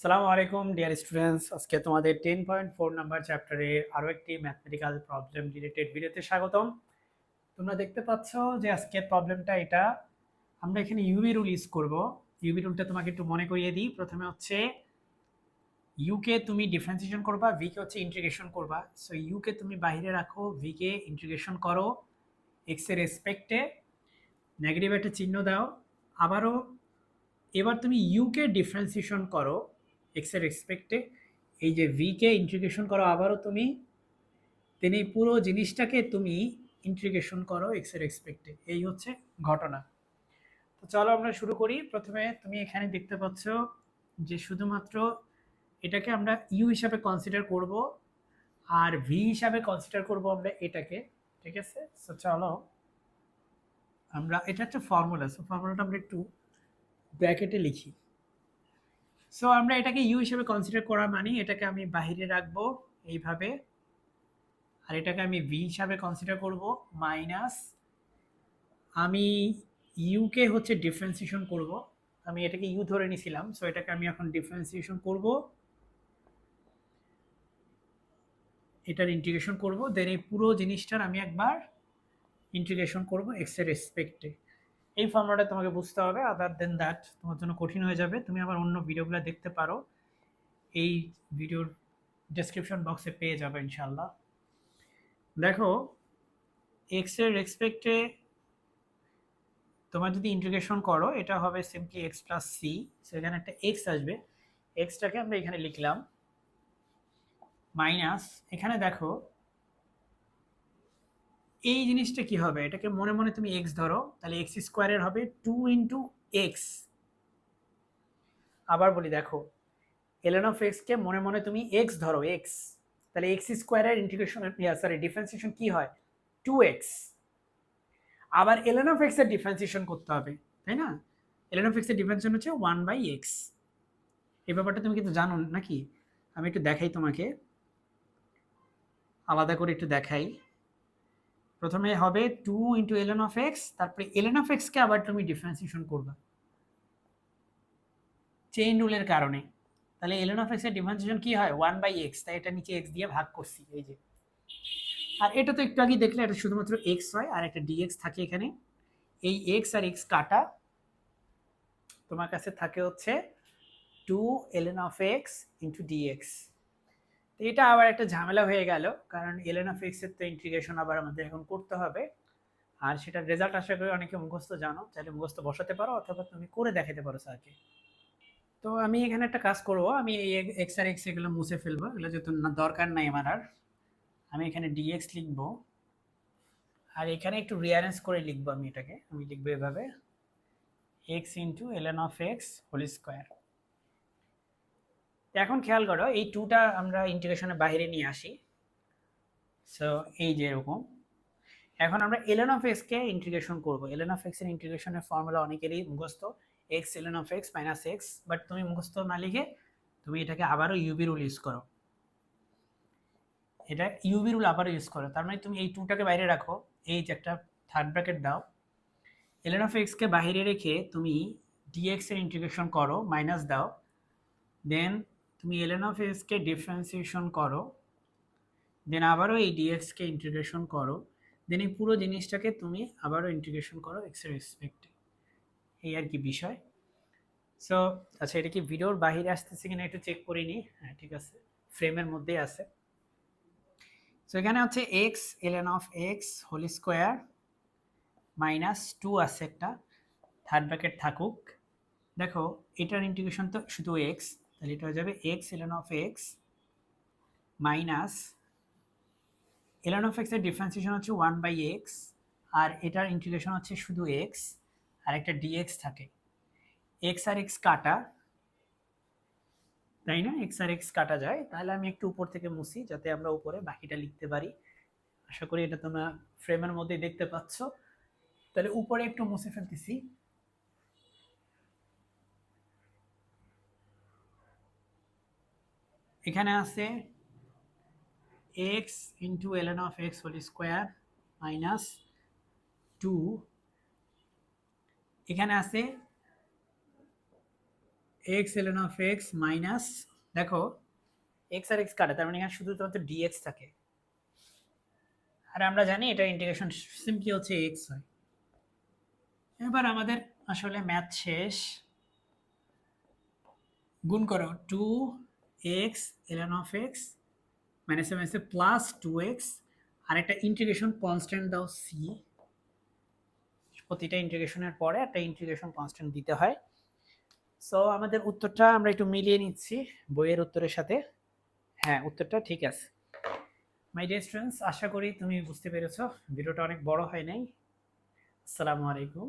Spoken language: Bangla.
সালামু আলাইকুম, ডিয়ার স্টুডেন্টস। আজকে তোমাদের টেন পয়েন্ট ফোর নাম্বার চ্যাপ্টারের আরও একটি ম্যাথমেটিক্যাল প্রবলেম রিলেটেড ভিডিওতে স্বাগতম। তোমরা দেখতে পাচ্ছ যে আজকের প্রবলেমটা এটা। আমরা এখানে ইউবি রুল ইউজ করব। ইউবি রুলটা তোমাকে একটু মনে করিয়ে দিই। প্রথমে হচ্ছে ইউকে তুমি ডিফারেন্সিয়েশন করবা ভিকে হচ্ছে ইন্টিগ্রেশন করবা। সো ইউকে তুমি বাইরে রাখো ভিকে ইন্টিগ্রেশন করো এক্সের রেসপেক্টে নেগেটিভ একটা চিহ্ন দাও। আবারও, এবার তুমি ইউকে ডিফারেন্সিয়েশন করো। এক্সের রেসপেক্টে এই যে ভিকে ইন্টিগ্রেশন করো আবারও তুমি, তিনি পুরো জিনিসটাকে তুমি ইন্টিগ্রেশন করো এক্সের রেসপেক্টে এই হচ্ছে ঘটনা। তো চলো আমরা শুরু করি। প্রথমে তুমি এখানে দেখতে পাচ্ছ যে শুধুমাত্র এটাকে আমরা ইউ হিসাবে কনসিডার করব আর ভি হিসাবে কনসিডার করব আমরা এটাকে, ঠিক আছে? সো চলো আমরা, এটা হচ্ছে ফর্মুলা সো ফর্মুলাটা আমরা একটু ব্র্যাকেটে লিখি। সো আমরা এটাকে ইউ হিসেবে কনসিডার করা মানে এটাকে আমি বাইরে রাখব এইভাবে। আর এটাকে আমি ভি হিসাবে কনসিডার করব মাইনাস আমি ইউকে হচ্ছে ডিফারেন্সিয়েশন করব। আমি এটাকে ইউ ধরে নিছিলাম সো এটাকে আমি এখন ডিফারেন্সিয়েশন করব। এটার ইন্টিগ্রেশন করব দেন এই পুরো জিনিসটার আমি একবার ইন্টিগ্রেশন করব এক্সের রেসপেক্টে এই ফর্মুলাটা তোমাকে বুঝতে হবে আদার দেন দ্যাট তোমার জন্য কঠিন হয়ে যাবে। তুমি আবার অন্য ভিডিওগুলো দেখতে পারো। এই ভিডিওর ডেসক্রিপশন বক্সে পেয়ে যাবে ইনশাল্লাহ দেখো এক্সের রেসপেক্টে তোমার যদি ইন্টিগ্রেশন করো, এটা হবে সিম্পলি এক্স প্লাস সি সেখানে একটা এক্স আসবে। এক্সটাকে আমরা এখানে লিখলাম। মাইনাস এখানে দেখো এই জিনিসটা কি হবে? এটাকে মনে মনে তুমি এক্স ধরো, তাহলে এক্স স্কোয়ারের হবে টু ইন্টু এক্স আবার বলি, দেখো এলেন অফ এক্সকে মনে মনে তুমি এক্স ধরো এক্স তাহলে এক্স স্কোয়ারের ইন্টিগ্রেশন সরি ডিফারেন্সিয়েশন কি হয়? টু এক্স আবার এলেন অফ এক্সের ডিফারেন্সিয়েশন করতে হবে, তাই না? এলেন অফ এক্সের ডিফারেন্সিয়েশন হচ্ছে ওয়ান বাই এক্স এই ব্যাপারটা তুমি কিন্তু জানো নাকি আমি একটু দেখাই তোমাকে। আলাদা করে একটু দেখাই। প্রথমে হবে two into L N of x তারপরে এলেন অফ এক্সকে আবার তুমি ডিফারেন্সিয়েশন করবে। চেইন রুলের কারণে। তাহলে এলেন অফ এক্সের ডিফারেন্সিয়েশন কি হয়? ওয়ান বাই এক্স তাই এটা নিচে এক্স দিয়ে ভাগ করছি, এই যে। আর এটা তো একটু আগে দেখলে, এটা শুধুমাত্র এক্স হয়, আর একটা ডিএক্স থাকে এখানে। এই এক্স আর এক্স কাটা, তোমার কাছে থাকে হচ্ছে টু এলেন অফ এক্স ইন্টু ডিএক্স তো এটা আবার একটা ঝামেলা হয়ে গেল, কারণ এলেন অফ এক্সের তো ইন্টিগ্রেশন আবার আমাদের এখন করতে হবে। আর সেটার রেজাল্ট আশা করি অনেকে মুখস্থ জানো চাইলে মুখস্থ বসাতে পারো অথবা তুমি করে দেখাতে পারো স্যারকে তো আমি এখানে একটা কাজ করব, আমি এই এক্স আর এক্স এগুলো মুছে ফেলব, এগুলো যেহেতু না দরকার নাই আমার আর। আমি এখানে ডিএক্স লিখব, আর এখানে একটু রিয়ারেঞ্জ করে লিখব আমি এটাকে, আমি লিখব এভাবে x into L N of x whole square এখন খেয়াল করো, এই টুটা আমরা ইন্টিগ্রেশনের বাইরে নিয়ে আসি। সো এই যে এরকম। এখন আমরা এলেন অফ এক্সকে ইন্টিগ্রেশন করব। এলেন অফ এক্সের ইন্টিগ্রেশনের ফর্মুলা অনেকেরই মুখস্থ। X L N of x minus x but তুমি মুখস্থ না লিখে তুমি এটাকে আবারও ইউবি রুল ইউজ করো। এটা ইউবি রুল আবারও ইউজ করো। তার মানে তুমি এই টুটাকে বাইরে রাখো। এই যে একটা থার্ড ব্র্যাকেট দাও। এলেন অফ এক্সকে বাইরে রেখে তুমি ডিএক্স এর ইন্টিগ্রেশন করো মাইনাস দাও। দেন তুমি এলেন অফ এসকে ডিফারেন্সিয়েশন করো দেন আবারও এই ডিএক্সকে ইন্টিগ্রেশন করো দেন এই পুরো জিনিসটাকে তুমি আবারও ইন্টিগ্রেশন করো এক্সের রেসপেক্টে এই আর কি বিষয়। সো আচ্ছা এটা কি ভিডিওর বাহিরে আসতেছে কিনা একটু চেক করে নিই। হ্যাঁ ঠিক আছে। ফ্রেমের মধ্যেই আছে। সো এখানে হচ্ছে x L N of x whole square minus two আছে একটা। থার্ড ব্র্যাকেট থাকুক। দেখো, এটার ইন্টিগ্রেশন তো শুধু এক্স তাহলে এটা হয়ে যাবে x L N of x minus L N of এক্সের ডিফারেন্সিয়েশন হচ্ছে ওয়ান বাই এক্স আর এটার ইন্টিগ্রেশন হচ্ছে শুধু এক্স আর একটা ডিএক্স থাকে। এক্স আর এক্স কাটা, তাই না? এক্স আর এক্স কাটা যায়। তাহলে আমি একটু উপর থেকে মুছি, যাতে আমরা উপরে বাকিটা লিখতে পারি। আশা করি এটা তোমরা ফ্রেমের মধ্যে দেখতে পাচ্ছ। তাহলে উপরে একটু মুছে ফেলতেছি। এখানে আছে x into L N of x whole square minus two এখানে আছে x L N of x minus দেখো এক্স আর এক্স কাটে, তার মানে এখানে শুধুমাত্র ডিএক্স থাকে। আর আমরা জানি এটা ইন্টিগ্রেশন সিম্পলি হচ্ছে এক্স হয়। এবার আমাদের আসলে ম্যাথ শেষ। গুণ করো two x L N of x মাইনাসে মাইনাসে প্লাস টু এক্স আর একটা ইন্টিগ্রেশন কনস্ট্যান্ট দাও সি প্রতিটা ইন্টিগ্রেশনের পরে একটা ইন্টিগ্রেশন কনস্ট্যান্ট দিতে হয়। সো আমাদের উত্তরটা আমরা একটু মিলিয়ে নিচ্ছি বইয়ের উত্তরের সাথে। হ্যাঁ উত্তরটা ঠিক আছে। মাই ডিয়ার স্টুডেন্টস আশা করি তুমি বুঝতে পেরেছ, ভিডিওটা অনেক বড় হয় নাই। আসসালামু আলাইকুম।